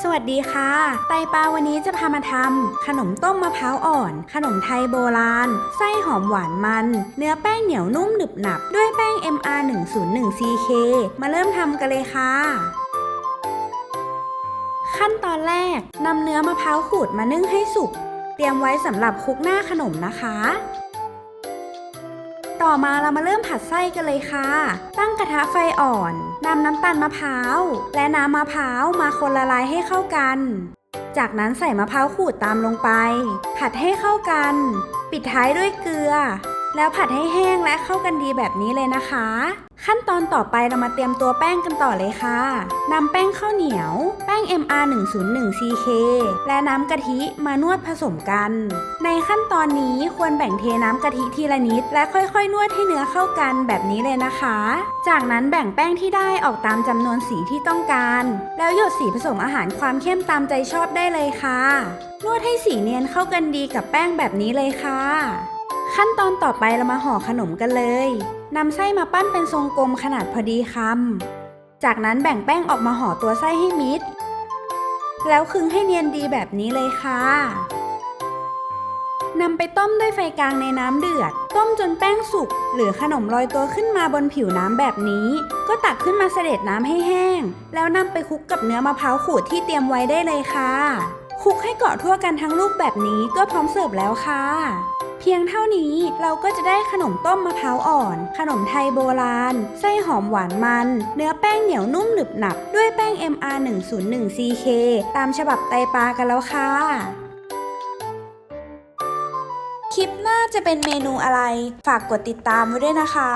สวัสดีค่ะ ไตปลาวันนี้จะพามาทำขนมต้มมะพร้าวอ่อน ขนมไทยโบราณ ไส้หอมหวานมัน เนื้อแป้งเหนียวนุ่มหนึบหนับ ด้วยแป้ง MR 101 CK มาเริ่มทำกันเลยค่ะ ขั้นตอนแรกนำเนื้อมะพร้าวขูดมานึ่งให้สุก เตรียมไว้สำหรับคลุกหน้าขนมนะคะ ต่อมาเรามาเริ่มผัดไส้กันเลยค่ะ ตั้งกระทะไฟอ่อนนำน้ำตาลมะพร้าว และน้ำมะพร้าวมาคนละลายให้เข้ากัน จากนั้นใส่มะพร้าวขูดตามลงไป ผัดให้เข้ากัน ปิดท้ายด้วยเกลือ แล้วผัดให้แห้งและเข้ากันดีแบบนี้เลยนะคะ ขั้นตอนต่อไปเรามาเตรียมตัวแป้งกันต่อเลยค่ะนำแป้งข้าวเหนียว แป้ง MR 101 CK และน้ำกะทิมานวดผสมกัน ในขั้นตอนนี้ควรแบ่งเทน้ำกะทิทีละนิด และค่อยๆ นวดให้เนื้อเข้ากันแบบนี้เลยนะคะ จากนั้นแบ่งแป้งที่ได้ออกตามจำนวนสีที่ต้องการ แล้วหยดสีผสมอาหารความเข้มตามใจชอบได้เลยค่ะ นวดให้สีเนียนเข้ากันดีกับแป้งแบบนี้เลยค่ะ ขั้นตอนต่อไปเรามาห่อขนมกันเลยนำไส้มาปั้นเป็นทรงกลมขนาดพอดีคำจากนั้นแบ่งแป้งออกมาห่อตัวไส้ให้มิด แล้วคึงให้เนียนดีแบบนี้เลยค่ะนำไปต้มด้วยไฟกลางในน้ำเดือด ต้มจนแป้งสุกหรือขนมลอยตัวขึ้นมาบนผิวน้ำแบบนี้ ก็ตักขึ้นมาเสด็จน้ำให้แห้ง แล้วนำไปคลุกกับเนื้อมะพร้าวขูดที่เตรียมไว้ได้เลยค่ะคลุกให้เกาะทั่วกันทั้งลูกแบบนี้ก็พร้อมเสิร์ฟแล้วค่ะ เพียงเท่านี้เราก็จะได้ขนมต้มมะพร้าวอ่อน ขนมไทยโบราณ ไส้หอมหวานมัน เนื้อแป้งเหนียวนุ่มหนึบหนับ ด้วยแป้ง MR 101 CK ตามฉบับไตปลากันแล้วค่ะ คลิปหน้าจะเป็นเมนูอะไร ฝากกดติดตามไว้ด้วยนะคะ